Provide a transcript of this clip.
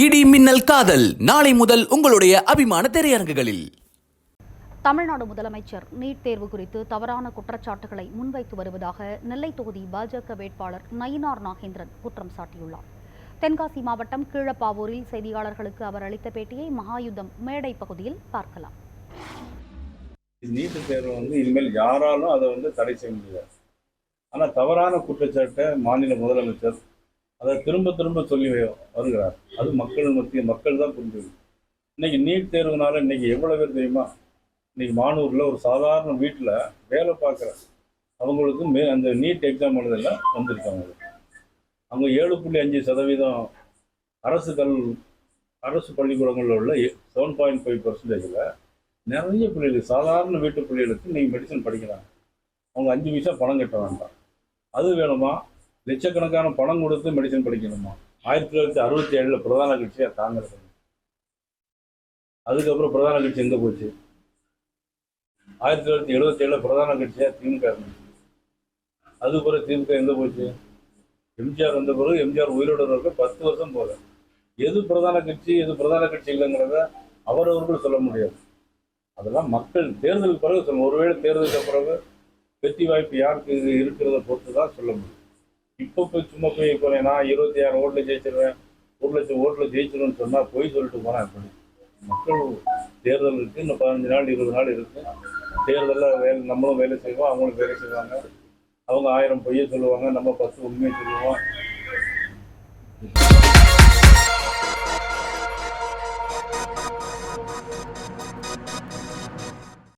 இடி மின்னல் காதல். நாளை முதல் உங்களுடைய அபிமான திரையரங்குகளில். தமிழ்நாடு முதலமைச்சர் நீட் தேர்வு குறித்து தவறான குற்றச்சாட்டுகளை முன்வைத்து வருவதாக நெல்லை தொகுதி பாஜக வேட்பாளர் நயினார் நாகேந்திரன் குற்றம் சாட்டியுள்ளார். தென்காசி மாவட்டம் கீழப்பாவூரில் செய்தியாளர்களுக்கு அவர் அளித்த பேட்டியை மகாயுத்தம் மேடை பகுதியில் பார்க்கலாம். நீட்டு தேர்வு வந்து இனிமேல் யாராலும் அதை வந்து தடை செய்ய முடியாது. ஆனால் தவறான குற்றச்சாட்டை மாநில முதலமைச்சர் அதை திரும்ப திரும்ப சொல்லி வருகிறார். அது மக்கள் மத்திய மக்கள் தான் புரிஞ்சுக்கணும் இன்னைக்கு நீட் தேர்வுனால இன்னைக்கு எவ்வளோ பேர் தெரியுமா? இன்னைக்கு மானூரில் ஒரு சாதாரண வீட்டில் வேலை பார்க்குற அவங்களுக்கு மே அந்த நீட் எக்ஸாம் எழுதெல்லாம் வந்திருக்காங்க. அவங்க ஏழு புள்ளி அஞ்சு சதவீதம் அரசு கல் அரசு பள்ளிக்கூடங்களில் உள்ள செவன் பாயிண்ட் ஃபைவ் பர்சன்டேஜில் நிறைய பிள்ளைகள் சாதாரண வீட்டு பிள்ளைகளுக்கு நீங்கள் மெடிசன் படிக்கிறாங்க. அவங்க அஞ்சு பைசா பணம் கட்ட வேண்டாம். அது வேணுமா? லட்சக்கணக்கான பணம் கொடுத்து மெடிசன் படிக்கணுமா? ஆயிரத்தி தொள்ளாயிரத்தி அறுபத்தி ஏழில் பிரதான கட்சியாக காங்கிரஸ் அதுக்கப்புறம் பிரதான கட்சி எங்கே போச்சு? ஆயிரத்தி தொள்ளாயிரத்தி எழுபத்தி ஏழில் பிரதான கட்சியாக திமுக இருந்துச்சு அது பிறகு திமுக எங்கே போச்சு? எம்ஜிஆர் வந்த பிறகு எம்ஜிஆர் உயிரோடு இருக்க பத்து வருஷம் போல. எது பிரதான கட்சி எது பிரதான கட்சி இல்லைங்கிறத அவரவர்கள் சொல்ல முடியாது. அதெல்லாம் மக்கள் தேர்தலுக்கு பிறகு சொல்லணும் ஒருவேளை தேர்தலுக்கு பிறகு வெற்றி வாய்ப்பு யாருக்கு இது இருக்கிறத பொறுத்து தான் சொல்ல முடியும். இப்போ போய் சும்மா போய் போனேன். நான் இருபத்தி ஆறு ஓட்டில் ஜெயிச்சிருவேன். ஒரு லட்சம் ஓட்டில் ஜெயிச்சிருவேன்னு சொன்னால் போய் சொல்லிட்டு போனால் எப்படி மக்கள் தேர்தல் இருக்குது இன்னும் பதினஞ்சு நாள் இருபது நாள் இருக்குது தேர்தலில் வேலை நம்மளும் வேலை செய்வோம் அவங்களும் வேலை செய்வாங்க. அவங்க ஆயிரம் பொய்யை சொல்லுவாங்க நம்ம பத்து உண்மையை சொல்லுவோம்.